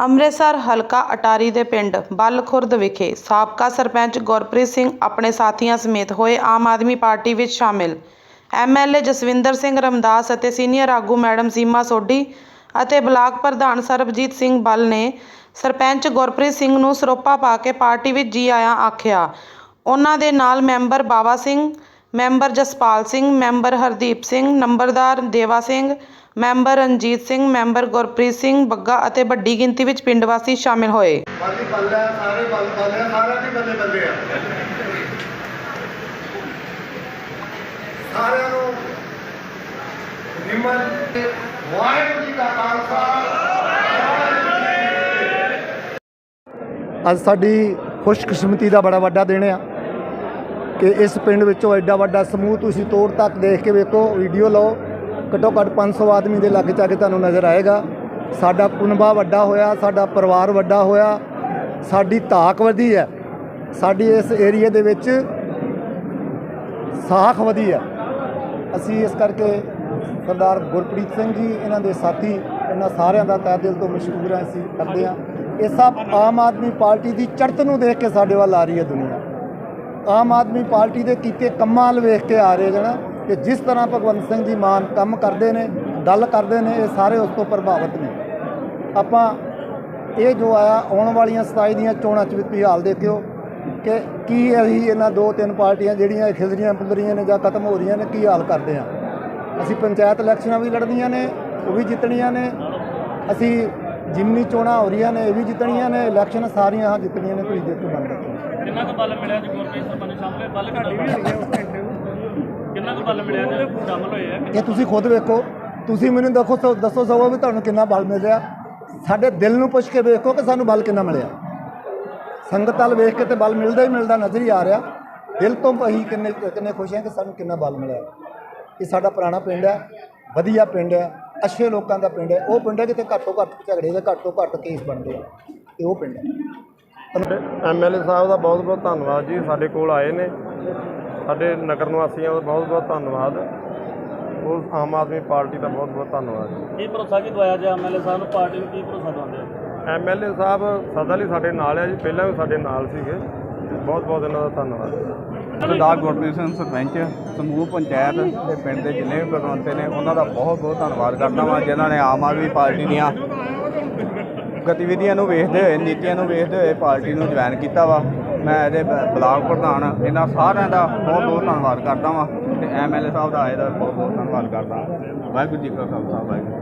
ਅੰਮ੍ਰਿਤਸਰ ਹਲਕਾ ਅਟਾਰੀ ਦੇ ਪਿੰਡ ਬੱਲ ਖੁਰਦ ਵਿਖੇ ਸਾਬਕਾ ਸਰਪੰਚ ਗੁਰਪ੍ਰੀਤ ਸਿੰਘ ਆਪਣੇ ਸਾਥੀਆਂ ਸਮੇਤ ਹੋਏ ਆਮ ਆਦਮੀ ਪਾਰਟੀ ਵਿੱਚ ਸ਼ਾਮਿਲ। ਐਮਐਲਏ ਜਸਵਿੰਦਰ ਸਿੰਘ ਰਮਦਾਸ ਅਤੇ ਸੀਨੀਅਰ ਆਗੂ ਮੈਡਮ ਸੀਮਾ ਸੋਢੀ ਅਤੇ ਬਲਾਕ ਪ੍ਰਧਾਨ ਸਰਬਜੀਤ ਸਿੰਘ ਬੱਲ ਨੇ ਸਰਪੰਚ ਗੁਰਪ੍ਰੀਤ ਸਿੰਘ ਨੂੰ ਸਰੋਪਾ ਪਾ ਕੇ ਪਾਰਟੀ ਵਿੱਚ ਜੀ ਆਇਆਂ ਆਖਿਆ। ਉਹਨਾਂ ਦੇ ਨਾਲ member Bawa Singh, member Jaspal Singh, member Hardeep Singh, ਨੰਬਰਦਾਰ ਦੇਵਾ ਸਿੰਘ ਮੈਂਬਰ ਰਣਜੀਤ ਸਿੰਘ ਮੈਂਬਰ ਗੁਰਪ੍ਰੀਤ ਸਿੰਘ ਬੱਗਾ ਅਤੇ ਵੱਡੀ ਗਿਣਤੀ ਵਿੱਚ ਪਿੰਡ ਵਾਸੀ ਸ਼ਾਮਿਲ ਹੋਏ। ਬਾਕੀ ਬੱਲੇ ਆ, ਸਾਰੇ ਬੱਲ ਬੱਲੇ ਆ, ਸਾਰਿਆਂ ਦੀ ਬੱਲੇ ਬੱਲੇ ਆ। ਸਾਰਿਆਂ ਨੂੰ ਨਿਮਨ ਵਾਹਿਗੁਰੂ ਜੀ ਕਾ ਖਾਲਸਾ। ਅੱਜ ਸਾਡੀ ਖੁਸ਼ਕਿਸਮਤੀ ਦਾ ਬੜਾ ਵੱਡਾ ਦਿਨ ਆ ਕਿ ਇਸ ਪਿੰਡ ਵਿੱਚੋਂ ਐਡਾ ਵੱਡਾ ਸਮੂਹ ਤੁਸੀਂ ਤੋੜ ਤੱਕ ਦੇਖ ਕੇ ਵੇਖੋ ਵੀਡੀਓ ਲਓ। ਘੱਟੋ ਘੱਟ 500 ਆਦਮੀ ਦੇ ਲੱਗ ਜਾ ਕੇ ਤੁਹਾਨੂੰ ਨਜ਼ਰ ਆਏਗਾ। ਸਾਡਾ ਕੁਨਬਾ ਵੱਡਾ ਹੋਇਆ, ਸਾਡਾ ਪਰਿਵਾਰ ਵੱਡਾ ਹੋਇਆ, ਸਾਡੀ ਧਾਕ ਵਧੀ ਹੈ, ਸਾਡੀ ਇਸ ਏਰੀਏ ਦੇ ਵਿੱਚ ਸਾਖ ਵਧੀ ਹੈ। ਅਸੀਂ ਇਸ ਕਰਕੇ ਸਰਦਾਰ ਗੁਰਪ੍ਰੀਤ ਸਿੰਘ ਜੀ, ਇਹਨਾਂ ਦੇ ਸਾਥੀ, ਇਹਨਾਂ ਸਾਰਿਆਂ ਦਾ ਤਹਿ ਦਿਲ ਤੋਂ ਮਸ਼ਕੂਰ ਹਾਂ ਅਸੀਂ ਕਰਦੇ ਹਾਂ। ਇਹ ਸਭ ਆਮ ਆਦਮੀ ਪਾਰਟੀ ਦੀ ਚੜ੍ਹਤ ਨੂੰ ਦੇਖ ਕੇ ਸਾਡੇ ਵੱਲ ਆ ਰਹੀ ਹੈ ਦੁਨੀਆ। ਆਮ ਆਦਮੀ ਪਾਰਟੀ ਦੇ ਕੀਤੇ ਕੰਮਾਂ ਵੱਲ ਵੇਖ ਕੇ ਆ ਰਹੇ ਜਣਾ ਕਿ ਜਿਸ ਤਰ੍ਹਾਂ ਭਗਵੰਤ ਸਿੰਘ ਜੀ ਮਾਨ ਕੰਮ ਕਰਦੇ ਨੇ ਗੱਲ ਕਰਦੇ ਨੇ ਇਹ ਸਾਰੇ ਉਸ ਤੋਂ ਪ੍ਰਭਾਵਿਤ ਨੇ। ਆਪਾਂ ਇਹ ਜੋ ਆਇਆ ਆਉਣ ਵਾਲੀਆਂ 27 ਦੀਆਂ ਚੋਣਾਂ 'ਚ ਵੀ ਤੁਸੀਂ ਹਾਲ ਦੇਖਿਓ ਕਿ ਕੀ ਅਸੀਂ ਇਹਨਾਂ ਦੋ ਤਿੰਨ ਪਾਰਟੀਆਂ ਜਿਹੜੀਆਂ ਖਿਲਰੀਆਂ ਪੁਲਰੀਆਂ ਨੇ ਜਾਂ ਖਤਮ ਹੋ ਰਹੀਆਂ ਨੇ ਕੀ ਹਾਲ ਕਰਦੇ ਆ। ਅਸੀਂ ਪੰਚਾਇਤ ਇਲੈਕਸ਼ਨਾਂ ਵੀ ਲੜਨੀਆਂ ਨੇ ਉਹ ਵੀ ਜਿੱਤਣੀਆਂ ਨੇ। ਅਸੀਂ ਜਿਮਨੀ ਚੋਣਾਂ ਹੋ ਰਹੀਆਂ ਨੇ ਇਹ ਵੀ ਜਿੱਤਣੀਆਂ ਨੇ ਇਲੈਕਸ਼ਨ ਸਾਰੀਆਂ ਜਿੱਤਣੀਆਂ ਨੇ ਤੁਸੀਂ ਦੇਖੋ ਬੰਦ ਰੱਖੋ ਕਿੰਨਾ ਕੁ ਬਲ ਮਿਲਿਆ ਜੀ ਗੁਰਪ੍ਰੀਤ ਸਰਪੰਚ ਸਾਹਮਣੇ? ਬਲ ਕਿੰਨਾ ਕਿੰਨਾ ਕੁ ਬਲ ਮਿਲਿਆ ਜੀ ਸ਼ਾਮਲ ਹੋਏ ਆ ਇਹ ਤੁਸੀਂ ਖੁਦ ਵੇਖੋ। ਤੁਸੀਂ ਮੈਨੂੰ ਦੇਖੋ ਸੋ- ਦੱਸੋ ਸਗੋਂ ਵੀ ਤੁਹਾਨੂੰ ਕਿੰਨਾ ਬਲ ਮਿਲ ਰਿਹਾ। ਸਾਡੇ ਦਿਲ ਨੂੰ ਪੁੱਛ ਕੇ ਵੇਖੋ ਕਿ ਸਾਨੂੰ ਬਲ ਕਿੰਨਾ ਮਿਲਿਆ। ਸੰਗਤ ਵੱਲ ਵੇਖ ਕੇ ਤੇ ਬਲ ਮਿਲਦਾ ਹੀ ਮਿਲਦਾ ਨਜ਼ਰ ਹੀ ਆ ਰਿਹਾ। ਦਿਲ ਤੋਂ ਅਸੀਂ ਕਿੰਨੇ ਕਿੰਨੇ ਖੁਸ਼ ਹਾਂ ਕਿ ਸਾਨੂੰ ਕਿੰਨਾ ਬਲ ਮਿਲਿਆ। ਇਹ ਸਾਡਾ ਪੁਰਾਣਾ ਪਿੰਡ ਹੈ ਵਧੀਆ ਪਿੰਡ ਹੈ ਅੱਛੇ ਲੋਕਾਂ ਦਾ ਪਿੰਡ ਹੈ। ਉਹ ਪਿੰਡ ਹੈ ਜਿੱਥੇ ਘੱਟੋ ਘੱਟ ਝਗੜੇ ਦੇ ਘੱਟੋ ਘੱਟ ਕੇਸ ਬਣਦੇ ਆ। ਇਹ ਉਹ ਪਿੰਡ ਹੈ। ਐਮਐਲਏ ਸਾਹਿਬ ਦਾ ਬਹੁਤ ਬਹੁਤ ਧੰਨਵਾਦ ਜੀ ਸਾਡੇ ਕੋਲ ਆਏ ਨੇ। ਸਾਡੇ ਨਗਰ ਨਿਵਾਸੀਆਂ ਦਾ ਬਹੁਤ ਬਹੁਤ ਧੰਨਵਾਦ। ਉਹ ਆਮ ਆਦਮੀ ਪਾਰਟੀ ਦਾ ਬਹੁਤ ਬਹੁਤ ਧੰਨਵਾਦ। ਜੀ ਕੀ ਭਰੋਸਾ ਕੀ ਦਵਾਇਆ ਜੀ ਐਮਐਲਏ ਸਾਹਿਬ ਨੂੰ? ਪਾਰਟੀ ਨੂੰ ਕੀ ਭਰੋਸਾ ਦਵਾਉਂਦੇ ਆ ਐਮਐਲਏ ਸਾਹਿਬ ਸਦਾ ਲਈ ਸਾਡੇ ਨਾਲ ਆ ਜੀ ਪਹਿਲਾਂ ਵੀ ਸਾਡੇ ਨਾਲ ਸੀਗੇ। ਬਹੁਤ ਬਹੁਤ ਇਹਨਾਂ ਦਾ ਧੰਨਵਾਦ। ਸਰਦਾਰ ਗੁਰਪ੍ਰੀਤ ਸਿੰਘ ਸਰਪੰਚ ਸਮੂਹ ਪੰਚਾਇਤ ਤੇ ਪਿੰਡ ਦੇ ਜਿੰਨੇ ਵੀ ਪ੍ਰਬੰਧਕ ਨੇ ਉਹਨਾਂ ਦਾ ਬਹੁਤ ਬਹੁਤ ਧੰਨਵਾਦ ਕਰਦਾ ਵਾਂ ਜਿਨ੍ਹਾਂ ਨੇ ਆਮ ਆਦਮੀ ਪਾਰਟੀ ਦੀਆਂ ਗਤੀਵਿਧੀਆਂ ਨੂੰ ਵੇਖਦੇ ਹੋਏ, ਨੀਤੀਆਂ ਨੂੰ ਵੇਖਦੇ ਹੋਏ ਪਾਰਟੀ ਨੂੰ ਜੁਆਇਨ ਕੀਤਾ ਵਾ। ਮੈਂ ਇਹਦੇ ਬਲਾਕ ਪ੍ਰਧਾਨ ਇਹਨਾਂ ਸਾਰਿਆਂ ਦਾ ਬਹੁਤ ਬਹੁਤ ਧੰਨਵਾਦ ਕਰਦਾ ਵਾਂ ਤੇ ਐਮਐਲਏ ਸਾਹਿਬ ਦਾ ਆਏ ਦਾ ਬਹੁਤ ਬਹੁਤ ਧੰਨਵਾਦ ਕਰਦਾ। ਵਾਹਿਗੁਰੂ ਜੀ ਕਾ ਖਾਲਸਾ, ਵਾਹਿਗੁਰੂ